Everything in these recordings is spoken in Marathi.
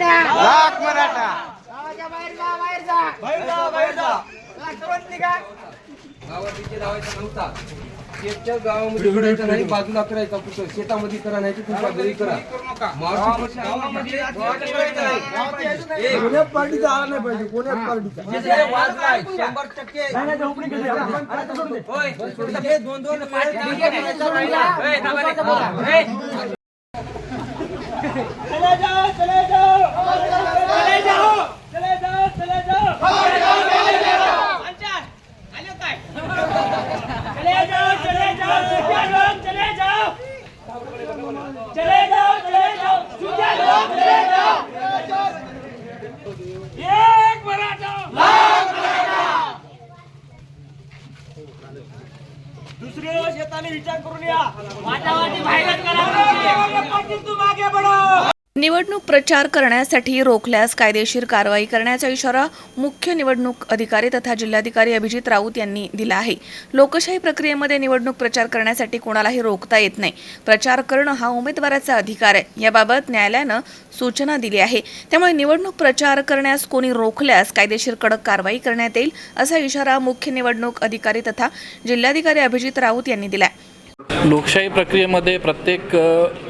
मराठा. लाख मराठा. गावाच्या बाहेर जा बाहेर जा. बाहेर जा बाहेर जा. लाखवंत निघा? गावात डीजे लावायचा नव्हता. शेतच्या गावामध्ये करायचा नाही बाजूला करायचा कुठं? शेतामध्ये करा नाही तर तुमच्या घरी करा. मावशी गावामध्ये करायचं नाही. कोण्याच पार्टीचा आला नाही पाहिजे कोण्याच पार्टीचा? जे वाजलाय, शंभर टक्के. होय. हे दोन दोन पाच चले जाओ चले जाओ चले जाओ चले जाओ चले जाओ पंचायत, आलो काय चले जाओ चले जाओ सुजा लोग चले जाओ चले जाओ चले जाओ लोग चले जाओ। एक मराठा। दुसरी ओळ शेताने विचार करून या. वाटावाटी बाहेर करा. तू मागे बढो निवडणूक प्रचार करण्यासाठी रोखल्यास कायदेशीर कारवाई करण्याचा इशारा मुख्य निवडणूक अधिकारी तथा जिल्हाधिकारी अभिजित राऊत यांनी दिला आहे. लोकशाही प्रक्रियेमध्ये निवडणूक प्रचार करण्यासाठी कोणालाही रोखता येत नाही. प्रचार करणं हा उमेदवाराचा अधिकार आहे. याबाबत न्यायालयानं सूचना दिली आहे. त्यामुळे निवडणूक प्रचार करण्यास कोणी रोखल्यास कायदेशीर कडक कारवाई करण्यात येईल असा इशारा मुख्य निवडणूक अधिकारी तथा जिल्हाधिकारी अभिजित राऊत यांनी दिला आहे लोकशाही प्रक्रियेमध्ये प्रत्येक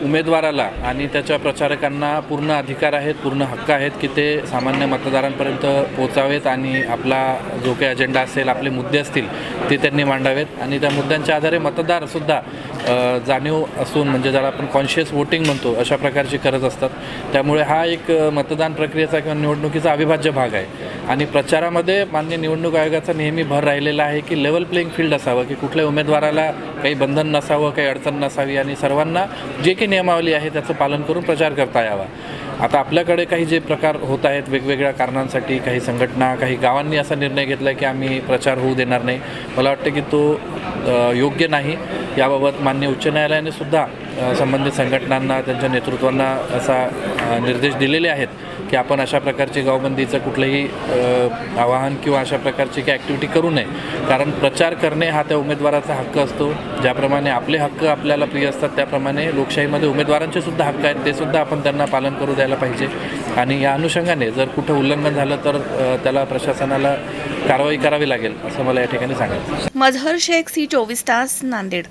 उमेदवाराला आणि त्याच्या प्रचारकांना पूर्ण अधिकार आहेत पूर्ण हक्क आहेत की ते सामान्य मतदारांपर्यंत पोचावेत आणि आपला जो काही अजेंडा असेल आपले मुद्दे असतील ते त्यांनी मांडावेत. आणि त्या मुद्द्यांच्या आधारे मतदारसुद्धा जाणीव असून म्हणजे ज्याला आपण कॉन्शियस वोटिंग म्हणतो अशा प्रकारची करत असतात. त्यामुळे हा एक मतदान प्रक्रियेचा किंवा निवडणुकीचा अविभाज्य भाग आहे. आणि प्रचारामध्ये मान्य निवडणूक आयोगाचा नेहमी भर राहिलेला आहे की लेवल प्लेइंग फील्ड असावं की कुठल्याही उमेदवाराला काही बंधन नसावं काही अडचण नसावी आणि सर्वांना जे काही नियमावली आहे त्याचं पालन करून प्रचार करता यावा. आता आपल्याकडे काही जे प्रकार होत आहेत वेगवेगळ्या कारणांसाठी काही संघटना काही गावांनी असा निर्णय घेतला की आम्ही प्रचार होऊ देणार नाही. मला वाटतं की तो योग्य नाही. याबाबत मान्य उच्च न्यायालयाने सुद्धा संबंधित संघटनांना त्यांच्या नेतृत्वांना असा निर्देश दिलेले आहेत की आपण अशा प्रकारची गावबंदीचं कुठलंही आवाहन किंवा अशा प्रकारची काही ॲक्टिव्हिटी करू नये. कारण प्रचार करणे हा त्या उमेदवाराचा हक्क असतो. ज्याप्रमाणे आपले हक्क आपल्याला प्रिय असतात त्याप्रमाणे लोकशाहीमध्ये उमेदवारांचे सुद्धा हक्क आहेत ते सुद्धा आपण त्यांना पालन करू द्यायला पाहिजे. आणि या अनुषंगाने जर कुठं उल्लंघन झालं तर त्याला प्रशासनाला कारवाई करावी लागेल असं मला या ठिकाणी सांगायचं मजहर शेख सी चोवीस तास नांदेड.